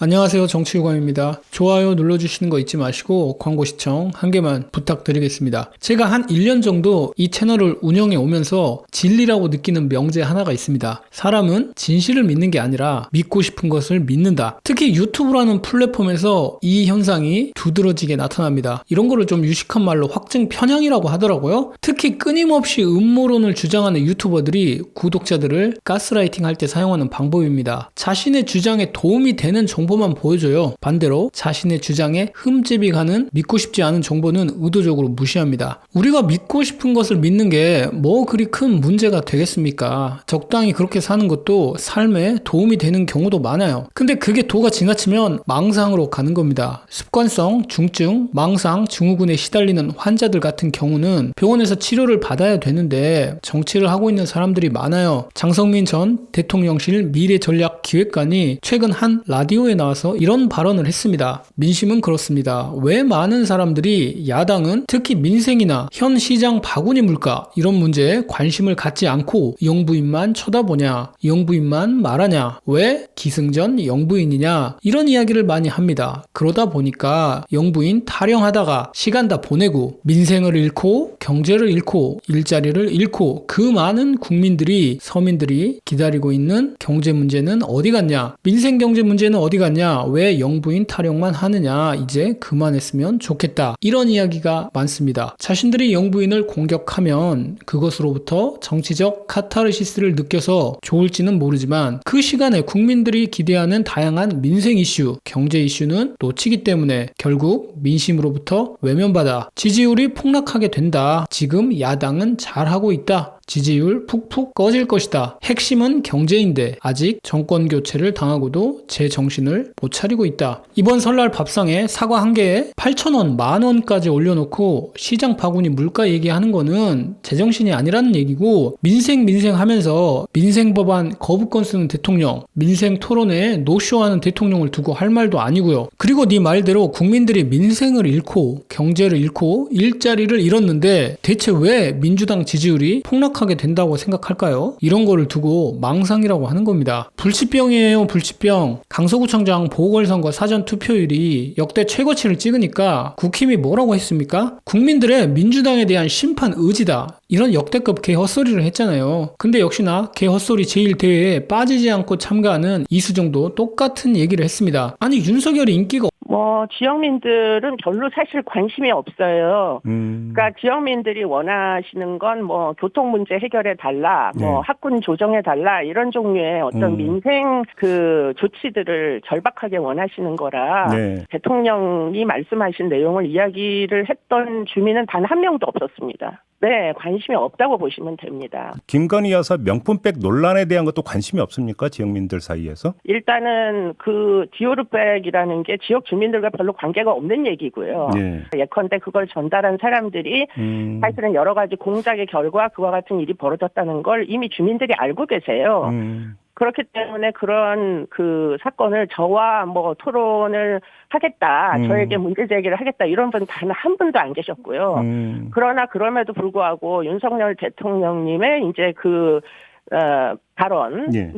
안녕하세요. 정치유광입니다. 좋아요 눌러주시는 거 잊지 마시고 광고 시청 한 개만 부탁드리겠습니다. 제가 한 1년 정도 이 채널을 운영해 오면서 진리라고 느끼는 명제 하나가 있습니다. 사람은 진실을 믿는 게 아니라 믿고 싶은 것을 믿는다. 특히 유튜브라는 플랫폼에서 이 현상이 두드러지게 나타납니다. 이런 거를 좀 유식한 말로 확증 편향이라고 하더라고요. 특히 끊임없이 음모론을 주장하는 유튜버들이 구독자들을 가스라이팅 할 때 사용하는 방법입니다. 자신의 주장에 도움이 되는 정보 만 보여줘요. 반대로 자신의 주장에 흠집이 가는 믿고 싶지 않은 정보는 의도적으로 무시합니다. 우리가 믿고 싶은 것을 믿는 게 뭐 그리 큰 문제가 되겠습니까? 적당히 그렇게 사는 것도 삶에 도움이 되는 경우도 많아요. 근데 그게 도가 지나치면 망상으로 가는 겁니다. 습관성, 중증, 망상, 증후군에 시달리는 환자들 같은 경우는 병원에서 치료를 받아야 되는데 정치를 하고 있는 사람들이 많아요. 장성민 전 대통령실 미래전략기획관이 최근 한 라디오에 나와서 이런 발언을 했습니다. 민심은 그렇습니다. 왜 많은 사람들이 야당은 특히 민생이나 현 시장 바구니 물가 이런 문제에 관심을 갖지 않고 영부인만 쳐다보냐, 영부인만 말하냐, 왜 기승전 영부인이냐 이런 이야기를 많이 합니다. 그러다 보니까 영부인 타령하다가 시간 다 보내고 민생을 잃고 경제를 잃고 일자리를 잃고 그 많은 국민들이 서민들이 기다리고 있는 경제 문제는 어디 갔냐? 민생 경제 문제는 어디 갔냐? 왜 영부인 타령만 하느냐? 이제 그만했으면 좋겠다. 이런 이야기가 많습니다. 자신들이 영부인을 공격하면 그것으로부터 정치적 카타르시스를 느껴서 좋을지는 모르지만 그 시간에 국민들이 기대하는 다양한 민생 이슈, 경제 이슈는 놓치기 때문에 결국 민심으로부터 외면받아 지지율이 폭락하게 된다. 지금 야당은 잘하고 있다. 지지율 푹푹 꺼질 것이다. 핵심은 경제인데 아직 정권 교체를 당하고도 제 정신을 못 차리고 있다. 이번 설날 밥상에 사과 한 개에 8,000원, 만 원까지 올려놓고 시장 바구니 물가 얘기하는 거는 제정신이 아니라는 얘기고 민생 민생 하면서 민생 법안 거부권 쓰는 대통령, 민생 토론회에 노쇼하는 대통령을 두고 할 말도 아니고요. 그리고 네 말대로 국민들이 민생을 잃고 경제를 잃고 일자리를 잃었는데 대체 왜 민주당 지지율이 폭락 하게 된다고 생각할까요? 이런 거를 두고 망상이라고 하는 겁니다. 불치병이에요, 불치병. 강서구청장 보궐선거 사전 투표율이 역대 최고치를 찍으니까 국힘이 뭐라고 했습니까? 국민들의 민주당에 대한 심판 의지다. 이런 역대급 개 헛소리를 했잖아요. 근데 역시나 개 헛소리 제일대회에 빠지지 않고 참가하는 이수정도 똑같은 얘기를 했습니다. 아니 윤석열이 인기가 뭐 지역민들은 별로 사실 관심이 없어요. 음. 그러니까 지역민들이 원하시는 건 뭐 교통 문제 해결해 달라, 뭐 네. 학군 조정해 달라 이런 종류의 어떤 음. 민생 그 조치들을 절박하게 원하시는 거라 네. 대통령이 말씀하신 내용을 이야기를 했던 주민은 단 한 명도 없었습니다. 네, 관심이 없다고 보시면 됩니다. 김건희 여사 명품백 논란에 대한 것도 관심이 없습니까? 지역민들 사이에서? 일단은 그 디오르백이라는 게 지역 주민들과 별로 관계가 없는 얘기고요. 네. 예컨대 그걸 전달한 사람들이 음. 사실은 여러 가지 공작의 결과 그와 같은 일이 벌어졌다는 걸 이미 주민들이 알고 계세요. 음. 그렇기 때문에 그런 그 사건을 저와 뭐 토론을 하겠다, 음. 저에게 문제 제기를 하겠다 이런 분 단 한 분도 안 계셨고요. 음. 그러나 그럼에도 불구하고 윤석열 대통령님의 이제 그 어, 발언은 예.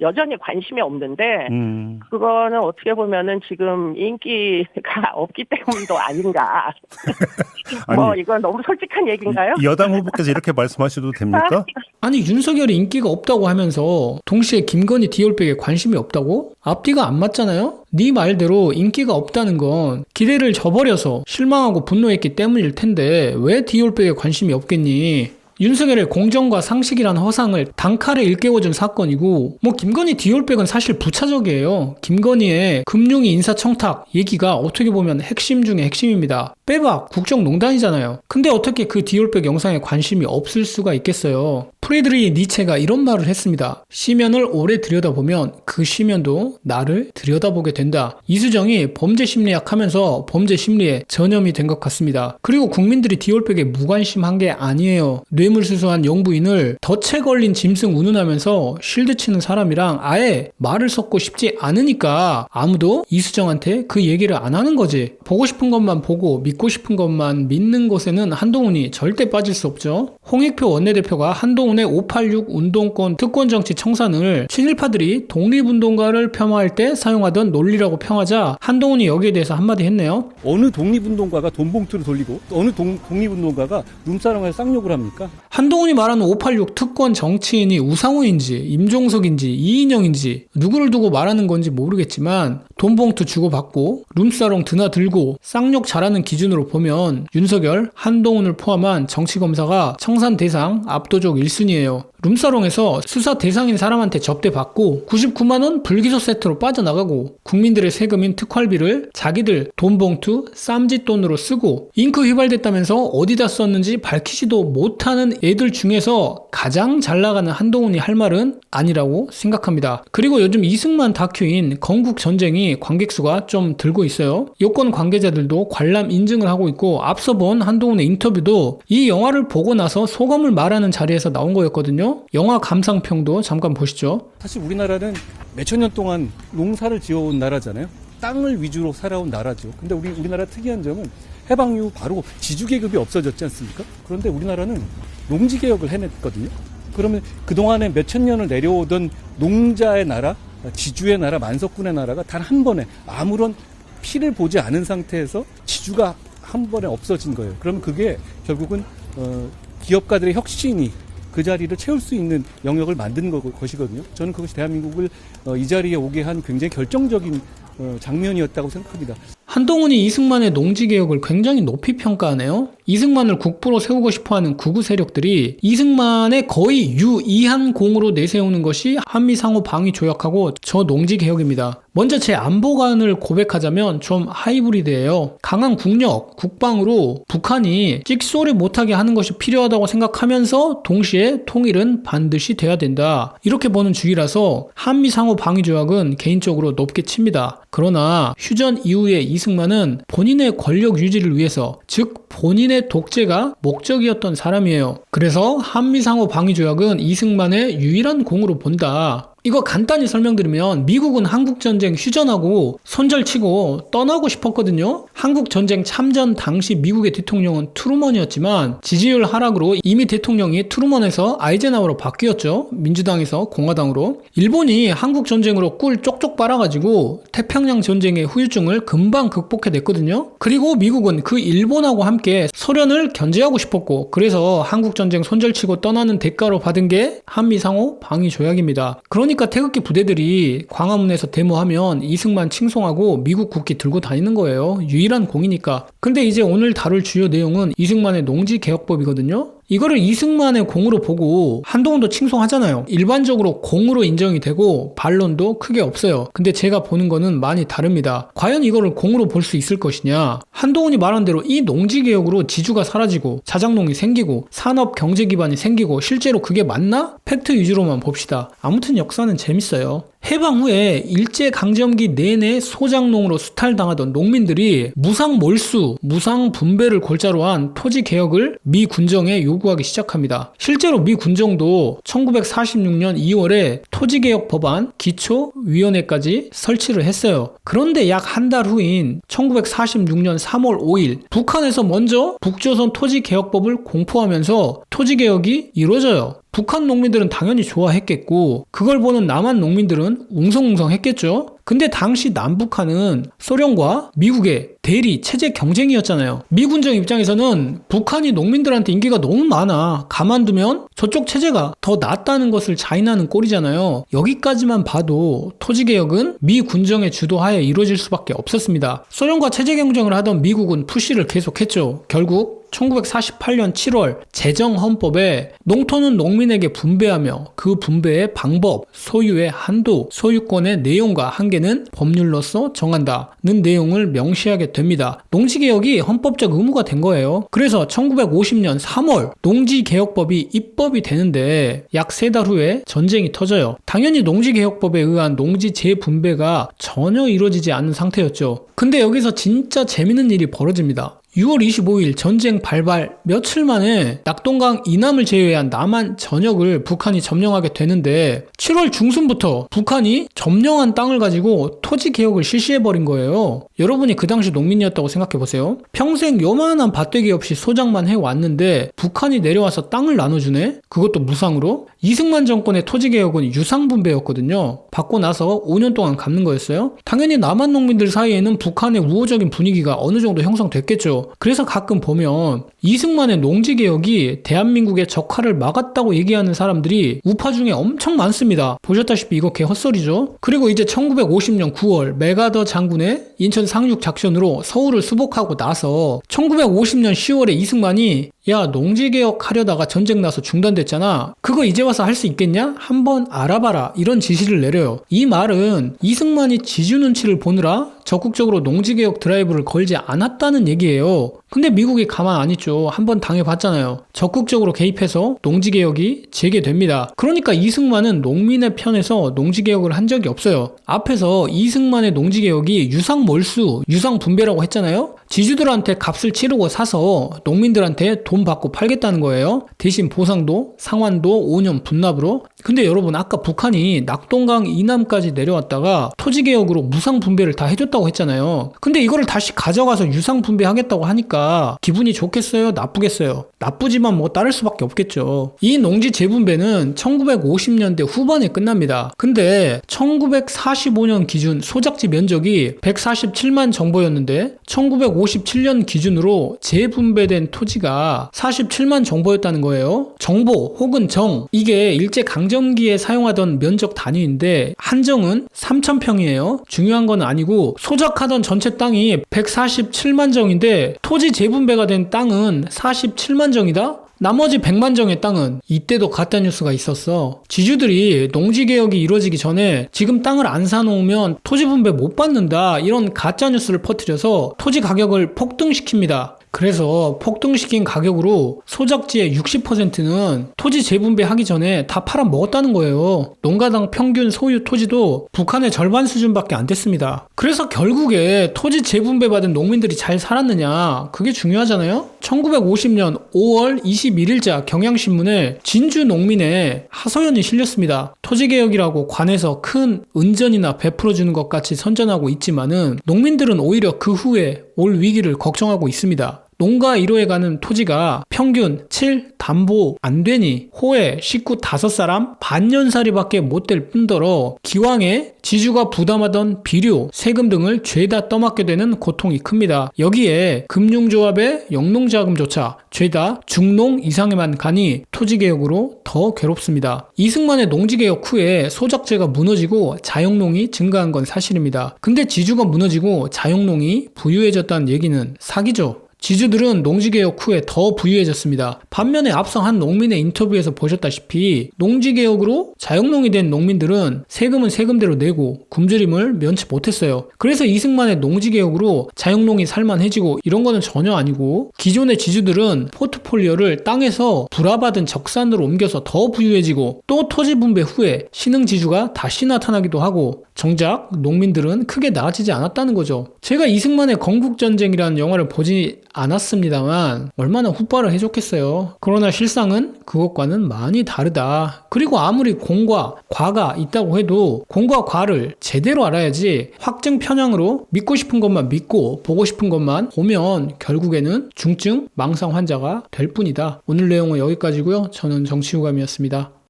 여전히 관심이 없는데 음. 그거는 어떻게 보면은 지금 인기가 없기 때문도 아닌가. 뭐 아니, 이건 너무 솔직한 얘기인가요? 여당 후보께서 이렇게 말씀하셔도 됩니까? 아니 윤석열이 인기가 없다고 하면서 동시에 김건희 디올백에 관심이 없다고? 앞뒤가 안 맞잖아요? 네 말대로 인기가 없다는 건 기대를 저버려서 실망하고 분노했기 때문일 텐데 왜 디올백에 관심이 없겠니? 윤석열의 공정과 상식이란 허상을 단칼에 일깨워준 사건이고 뭐 김건희 디올백은 사실 부차적이에요. 김건희의 금융위 인사청탁 얘기가 어떻게 보면 핵심 중에 핵심입니다. 빼박 국정농단이잖아요. 근데 어떻게 그 디올백 영상에 관심이 없을 수가 있겠어요. 프리드리 니체가 이런 말을 했습니다. 시면을 오래 들여다보면 그 시면도 나를 들여다보게 된다. 이수정이 범죄 심리학 하면서 범죄 심리에 전염이 된 것 같습니다. 그리고 국민들이 디올백에 무관심한 게 아니에요. 뇌 뇌물수수한 영부인을 덫에 걸린 짐승 운운하면서 실드 치는 사람이랑 아예 말을 섞고 싶지 않으니까 아무도 이수정한테 그 얘기를 안 하는 거지. 보고 싶은 것만 보고 믿고 싶은 것만 믿는 것에는 한동훈이 절대 빠질 수 없죠. 홍익표 원내대표가 한동훈의 586 운동권 특권 정치 청산을 친일파들이 독립운동가를 폄하할 때 사용하던 논리라고 평하자 한동훈이 여기에 대해서 한마디 했네요. 어느 독립운동가가 돈 봉투를 돌리고 또 어느 동, 독립운동가가 룸사롱에서 쌍욕을 합니까? 한동훈이 말하는 586 특권 정치인이 우상호인지 임종석인지 이인영인지 누구를 두고 말하는 건지 모르겠지만 돈 봉투 주고받고 룸사롱 드나들고 쌍욕 잘하는 기준으로 보면 윤석열, 한동훈을 포함한 정치검사가 청산 대상 압도적 1순위예요. 룸사롱에서 수사 대상인 사람한테 접대받고 99만원 불기소 세트로 빠져나가고 국민들의 세금인 특활비를 자기들 돈 봉투 쌈짓 돈으로 쓰고 잉크 휘발됐다면서 어디다 썼는지 밝히지도 못하는 애들 중에서 가장 잘 나가는 한동훈이 할 말은 아니라고 생각합니다. 그리고 요즘 이승만 다큐인 건국 전쟁이 관객 수가 좀 들고 있어요. 여권 관계자들도 관람 인증을 하고 있고 앞서 본 한동훈의 인터뷰도 이 영화를 보고 나서 소감을 말하는 자리에서 나온 거였거든요. 영화 감상평도 잠깐 보시죠. 사실 우리나라는 몇천 년 동안 농사를 지어온 나라잖아요. 땅을 위주로 살아온 나라죠. 근데 우리 우리나라 특이한 점은 해방 이후 바로 지주 계급이 없어졌지 않습니까? 그런데 우리나라는 농지 개혁을 해냈거든요. 그러면 그동안에 몇천 년을 내려오던 농자의 나라, 지주의 나라, 만석군의 나라가 단 한 번에 아무런 피를 보지 않은 상태에서 지주가 한 번에 없어진 거예요. 그러면 그게 결국은 어, 기업가들의 혁신이 그 자리를 채울 수 있는 영역을 만든 거- 것이거든요. 저는 그것이 대한민국을 어, 이 자리에 오게 한 굉장히 결정적인 어, 장면이었다고 생각합니다. 한동훈이 이승만의 농지 개혁을 굉장히 높이 평가하네요. 이승만을 국부로 세우고 싶어하는 구구 세력들이 이승만의 거의 유이한 공으로 내세우는 것이 한미 상호 방위 조약하고 저 농지 개혁입니다. 먼저 제 안보관을 고백하자면 좀 하이브리드예요. 강한 국력, 국방으로 북한이 찍소리 못하게 하는 것이 필요하다고 생각하면서 동시에 통일은 반드시 돼야 된다. 이렇게 보는 주의라서 한미 상호 방위 조약은 개인적으로 높게 칩니다. 그러나 휴전 이후에 이승만은 본인의 권력 유지를 위해서 즉 본인의 독재가 목적이었던 사람이에요. 그래서 한미 상호 방위 조약은 이승만의 유일한 공으로 본다. 이거 간단히 설명드리면 미국은 한국전쟁 휴전하고 손절치고 떠나고 싶었거든요. 한국 전쟁 참전 당시 미국의 대통령은 트루먼이었지만 지지율 하락으로 이미 대통령이 트루먼에서 아이젠하워로 바뀌었죠. 민주당에서 공화당으로. 일본이 한국 전쟁으로 꿀 쪽쪽 빨아가지고 태평양 전쟁의 후유증을 금방 극복해냈거든요. 그리고 미국은 그 일본하고 함께 소련을 견제하고 싶었고 그래서 한국 전쟁 손절치고 떠나는 대가로 받은 게 한미 상호 방위 조약입니다. 그러니까 태극기 부대들이 광화문에서 데모하면 이승만 칭송하고 미국 국기 들고 다니는 거예요. 유일한 공이니까. 근데 이제 오늘 다룰 주요 내용은 이승만의 농지 개혁법이거든요. 이거를 이승만의 공으로 보고 한동훈도 칭송하잖아요. 일반적으로 공으로 인정이 되고 반론도 크게 없어요. 근데 제가 보는 거는 많이 다릅니다. 과연 이거를 공으로 볼 수 있을 것이냐? 한동훈이 말한 대로 이 농지 개혁으로 지주가 사라지고 자작농이 생기고 산업 경제 기반이 생기고 실제로 그게 맞나? 팩트 위주로만 봅시다. 아무튼 역사는 재밌어요. 해방 후에 일제 강점기 내내 소작농으로 수탈당하던 농민들이 무상 몰수, 무상 분배를 골자로 한 토지 개혁을 미 군정에 요 구하기 시작합니다. 실제로 미 군정도 1946년 2월에 토지 개혁 법안 기초위원회까지 설치를 했어요. 그런데 약 한 달 후인 1946년 3월 5일 북한에서 먼저 북조선 토지 개혁법을 공포하면서 토지 개혁이 이루어져요. 북한 농민들은 당연히 좋아했겠고 그걸 보는 남한 농민들은 웅성웅성 했겠죠. 근데 당시 남북한은 소련과 미국의 대리 체제 경쟁이었잖아요. 미군정 입장에서는 북한이 농민들한테 인기가 너무 많아. 가만두면 저쪽 체제가 더 낫다는 것을 자인하는 꼴이잖아요. 여기까지만 봐도 토지 개혁은 미 군정의 주도하에 이루어질 수밖에 없었습니다. 소련과 체제 경쟁을 하던 미국은 푸시를 계속했죠. 결국 1948년 7월 제정 헌법에 농토는 농민에게 분배하며 그 분배의 방법, 소유의 한도, 소유권의 내용과 한계는 법률로서 정한다는 내용을 명시하게 됩니다. 농지개혁이 헌법적 의무가 된 거예요. 그래서 1950년 3월 농지개혁법이 입법이 되는데 약 세 달 후에 전쟁이 터져요. 당연히 농지개혁법에 의한 농지 재분배가 전혀 이루어지지 않은 상태였죠. 근데 여기서 진짜 재밌는 일이 벌어집니다. 6월 25일 전쟁 발발 며칠 만에 낙동강 이남을 제외한 남한 전역을 북한이 점령하게 되는데 7월 중순부터 북한이 점령한 땅을 가지고 토지 개혁을 실시해버린 거예요. 여러분이 그 당시 농민이었다고 생각해보세요. 평생 요만한 밭되기 없이 소장만 해왔는데 북한이 내려와서 땅을 나눠주네? 그것도 무상으로? 이승만 정권의 토지 개혁은 유상분배였거든요. 받고 나서 5년 동안 갚는 거였어요. 당연히 남한 농민들 사이에는 북한의 우호적인 분위기가 어느 정도 형성됐겠죠. 그래서 가끔 보면 이승만의 농지 개혁이 대한민국의 적화를 막았다고 얘기하는 사람들이 우파 중에 엄청 많습니다. 보셨다시피 이거 개 헛소리죠. 그리고 이제 1950년 9월 메가더 장군의 인천 상륙 작전으로 서울을 수복하고 나서 1950년 10월에 이승만이 야 농지 개혁 하려다가 전쟁 나서 중단됐잖아. 그거 이제 와서 할 수 있겠냐? 한번 알아봐라. 이런 지시를 내려요. 이 말은 이승만이 지주 눈치를 보느라 적극적으로 농지 개혁 드라이브를 걸지 않았다는 얘기예요. 근데 미국이 가만 안 있죠. 한번 당해봤잖아요. 적극적으로 개입해서 농지 개혁이 재개됩니다. 그러니까 이승만은 농민의 편에서 농지 개혁을 한 적이 없어요. 앞에서 이승만의 농지 개혁이 유상 몰수, 유상 분배라고 했잖아요. 지주들한테 값을 치르고 사서 농민들한테 돈 받고 팔겠다는 거예요. 대신 보상도 상환도 5년 분납으로. 근데 여러분 아까 북한이 낙동강 이남까지 내려왔다가 토지 개혁으로 무상 분배를 다 해줬다고 했잖아요. 근데 이거를 다시 가져가서 유상 분배하겠다고 하니까 기분이 좋겠어요? 나쁘겠어요? 나쁘지만 뭐 따를 수밖에 없겠죠. 이 농지 재분배는 1950년대 후반에 끝납니다. 근데 1945년 기준 소작지 면적이 147만 정보였는데 1957년 기준으로 재분배된 토지가 47만 정보였다는 거예요. 정보 혹은 정 이게 일제 강 점기에 사용하던 면적 단위인데 한정은 3,000평이에요. 중요한 건 아니고 소작하던 전체 땅이 147만 정인데 토지 재분배가 된 땅은 47만 정이다? 나머지 100만 정의 땅은 이때도 가짜 뉴스가 있었어. 지주들이 농지 개혁이 이루어지기 전에 지금 땅을 안 사놓으면 토지 분배 못 받는다 이런 가짜 뉴스를 퍼뜨려서 토지 가격을 폭등시킵니다. 그래서 폭등시킨 가격으로 소작지의 60%는 토지 재분배하기 전에 다 팔아 먹었다는 거예요. 농가당 평균 소유 토지도 북한의 절반 수준밖에 안 됐습니다. 그래서 결국에 토지 재분배 받은 농민들이 잘 살았느냐 그게 중요하잖아요. 1950년 5월 21일자 경향신문에 진주 농민의 하소연이 실렸습니다. 토지개혁이라고 관에서 큰 은전이나 베풀어주는 것 같이 선전하고 있지만은 농민들은 오히려 그 후에 올 위기를 걱정하고 있습니다. 농가 1호에 가는 토지가 평균 7 담보 안 되니 호에 식구 5사람 반년살이밖에 못 될 뿐더러 기왕에 지주가 부담하던 비료, 세금 등을 죄다 떠맡게 되는 고통이 큽니다. 여기에 금융조합의 영농자금조차 죄다 중농 이상에만 가니 토지개혁으로 더 괴롭습니다. 이승만의 농지개혁 후에 소작제가 무너지고 자영농이 증가한 건 사실입니다. 근데 지주가 무너지고 자영농이 부유해졌다는 얘기는 사기죠. 지주들은 농지개혁 후에 더 부유해졌습니다. 반면에 앞서 한 농민의 인터뷰에서 보셨다시피 농지개혁으로 자영농이 된 농민들은 세금은 세금대로 내고 굶주림을 면치 못했어요. 그래서 이승만의 농지개혁으로 자영농이 살만해지고 이런 거는 전혀 아니고 기존의 지주들은 포트폴리오를 땅에서 불화받은 적산으로 옮겨서 더 부유해지고 또 토지 분배 후에 신흥지주가 다시 나타나기도 하고 정작 농민들은 크게 나아지지 않았다는 거죠. 제가 이승만의 건국전쟁이라는 영화를 보지 않았습니다만 얼마나 후빠를 해줬겠어요. 그러나 실상은 그것과는 많이 다르다. 그리고 아무리 공과 과가 있다고 해도 공과 과를 제대로 알아야지 확증 편향으로 믿고 싶은 것만 믿고 보고 싶은 것만 보면 결국에는 중증 망상 환자가 될 뿐이다. 오늘 내용은 여기까지고요. 저는 정치후감이었습니다.